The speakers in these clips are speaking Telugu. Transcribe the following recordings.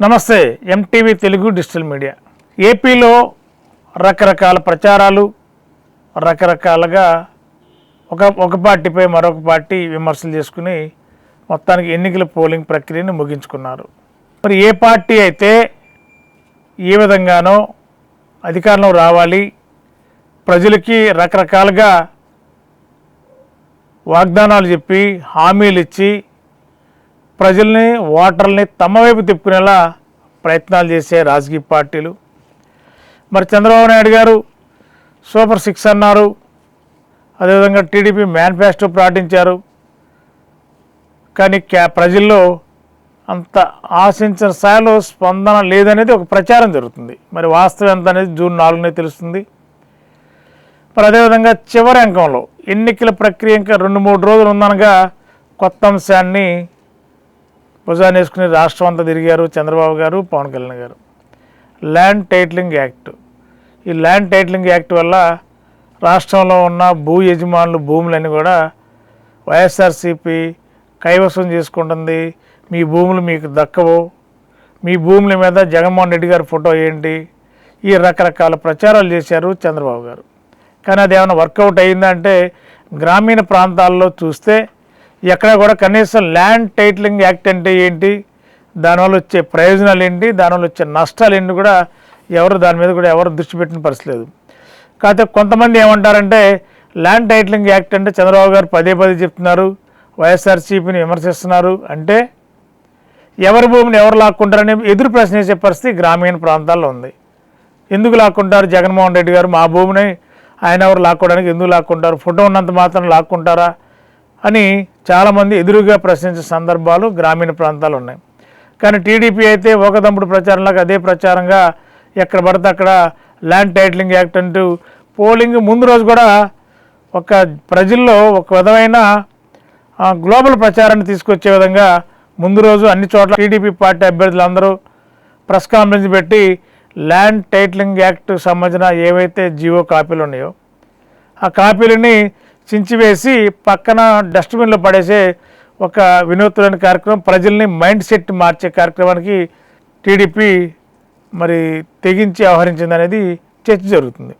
నమస్తే ఎంటీవీ తెలుగు డిజిటల్ మీడియా. ఏపీలో రకరకాల ప్రచారాలు రకరకాలుగా ఒక ఒక పార్టీపై మరొక పార్టీ విమర్శలు చేసుకుని మొత్తానికి ఎన్నికల పోలింగ్ ప్రక్రియను ముగించుకున్నారు. మరి ఏ పార్టీ అయితే ఏ విధంగానో అధికారంలో రావాలి ప్రజలకి రకరకాలుగా వాగ్దానాలు చెప్పి హామీలు ఇచ్చి ప్రజల్ని ఓటర్లని తమ వైపు తిప్పుకునేలా ప్రయత్నాలు చేసే రాజకీయ పార్టీలు. మరి చంద్రబాబు నాయుడు గారు సూపర్ సిక్స్ అన్నారు. అదేవిధంగా టీడీపీ మేనిఫెస్టో ప్రకటించారు. కానీ క్యా ప్రజల్లో అంత ఆశించిన స్థాయిలో స్పందన లేదనేది ఒక ప్రచారం జరుగుతుంది. మరి వాస్తవం ఎంత అనేది జూన్ నాలుగునే తెలుస్తుంది. మరి అదేవిధంగా చివరి అంకంలో ఎన్నికల ప్రక్రియ ఇంకా రెండు మూడు రోజులు ఉందనగా కొత్త అంశాన్ని భుజాన్ని వేసుకుని రాష్ట్రం అంతా తిరిగారు చంద్రబాబు గారు పవన్ కళ్యాణ్ గారు. Land titling act. ఈ ల్యాండ్ టైటిలింగ్ యాక్ట్ వల్ల రాష్ట్రంలో ఉన్న భూ యజమానులు భూములన్నీ కూడా వైఎస్ఆర్సీపీ కైవసం చేసుకుంటుంది. మీ భూములు మీకు దక్కవు. మీ భూముల మీద జగన్మోహన్ రెడ్డి గారి ఫోటో ఏంటి? ఈ రకరకాల ప్రచారాలు చేశారు చంద్రబాబు గారు. కానీ అది ఏమైనా వర్కౌట్ అయిందంటే గ్రామీణ ప్రాంతాల్లో చూస్తే ఎక్కడ కూడా కనీసం ల్యాండ్ టైటిలింగ్ యాక్ట్ అంటే ఏంటి? దానివల్ల వచ్చే ప్రయోజనాలు ఏంటి? దానివల్ల వచ్చే నష్టాలు ఏంటి కూడా ఎవరు దాని మీద కూడా ఎవరు దృష్టి పెట్టిన పరిస్థితి లేదు. కాకపోతే కొంతమంది ఏమంటారంటే ల్యాండ్ టైటిలింగ్ యాక్ట్ అంటే చంద్రబాబు గారు పదే పదే చెప్తున్నారు వైఎస్ఆర్సీపీని విమర్శిస్తున్నారు అంటే ఎవరి భూమిని ఎవరు లాక్కుంటారని ఎదురు ప్రశ్న వేసే పరిస్థితి గ్రామీణ ప్రాంతాల్లో ఉంది. ఎందుకు లాక్కుంటారు? జగన్మోహన్ రెడ్డి గారు మా భూమిని ఆయన ఎవరు లాక్కోవడానికి ఎందుకు లాక్కుంటారు? ఫోటో ఉన్నంత మాత్రం లాక్కుంటారా? అని చాలామంది ఎదురుగా ప్రశ్నించే సందర్భాలు గ్రామీణ ప్రాంతాలు ఉన్నాయి. కానీ టీడీపీ అయితే ఒకదంపుడు ప్రచారంలాగా అదే ప్రచారంగా ఎక్కడ పడితే అక్కడ ల్యాండ్ టైటిలింగ్ యాక్ట్ అంటూ పోలింగ్ ముందు రోజు కూడా ఒక ప్రజల్లో ఒక విధమైన గ్లోబల్ ప్రచారాన్ని తీసుకొచ్చే విధంగా ముందు రోజు అన్ని చోట్ల టీడీపీ పార్టీ అభ్యర్థులందరూ ప్రెస్ కాన్ఫరెన్స్ పెట్టి ల్యాండ్ టైటిలింగ్ యాక్ట్ సంబంధించిన ఏవైతే జియో కాపీలు ఉన్నాయో ఆ కాపీలని చించివేసి పక్కన డస్ట్బిన్లో పడేసే ఒక వినూత్నమైన కార్యక్రమం ప్రజల్ని మైండ్ సెట్ మార్చే కార్యక్రమానికి టీడీపీ మరి తెగించి వ్యవహరించింది అనేది చర్చ జరుగుతుంది.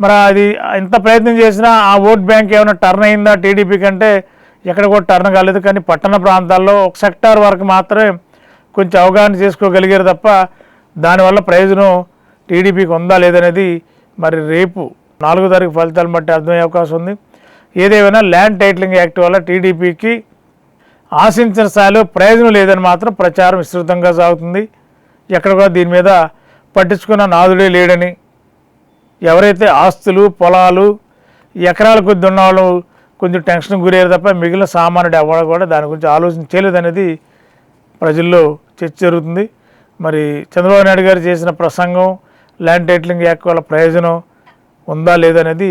మరి అది ఎంత ప్రయత్నం చేసినా ఆ ఓట్ బ్యాంక్ ఏమైనా టర్న్ అయిందా టీడీపీ కంటే? ఎక్కడ కూడా టర్న్ కాలేదు. కానీ పట్టణ ప్రాంతాల్లో ఒక సెక్టార్ వరకు మాత్రమే కొంచెం అవగాహన చేసుకోగలిగారు తప్ప దానివల్ల ప్రయోజనం టీడీపీకి ఉందా లేదనేది మరి రేపు నాలుగో తారీఖు ఫలితాలు బట్టి అర్థమయ్యే అవకాశం ఉంది. ఏదేమైనా ల్యాండ్ టైటిలింగ్ యాక్ట్ వల్ల టీడీపీకి ఆశించిన స్థాయిలో ప్రయోజనం లేదని మాత్రం ప్రచారం విస్తృతంగా సాగుతుంది. ఎక్కడ కూడా దీని మీద పట్టించుకున్న నాదుడే లేడని ఎవరైతే ఆస్తులు పొలాలు ఎకరాల కొద్ది ఉన్న వాళ్ళు కొంచెం టెన్షన్ గురయ్యారు తప్ప మిగిలిన సామాన్యుడు ఎవరు కూడా దాని గురించి ఆలోచన చేయలేదనేది ప్రజల్లో చర్చ జరుగుతుంది. మరి చంద్రబాబు నాయుడు గారు చేసిన ప్రసంగం ల్యాండ్ టైటిలింగ్ యాక్ట్ వల్ల ప్రయోజనం ఉందా లేదనేది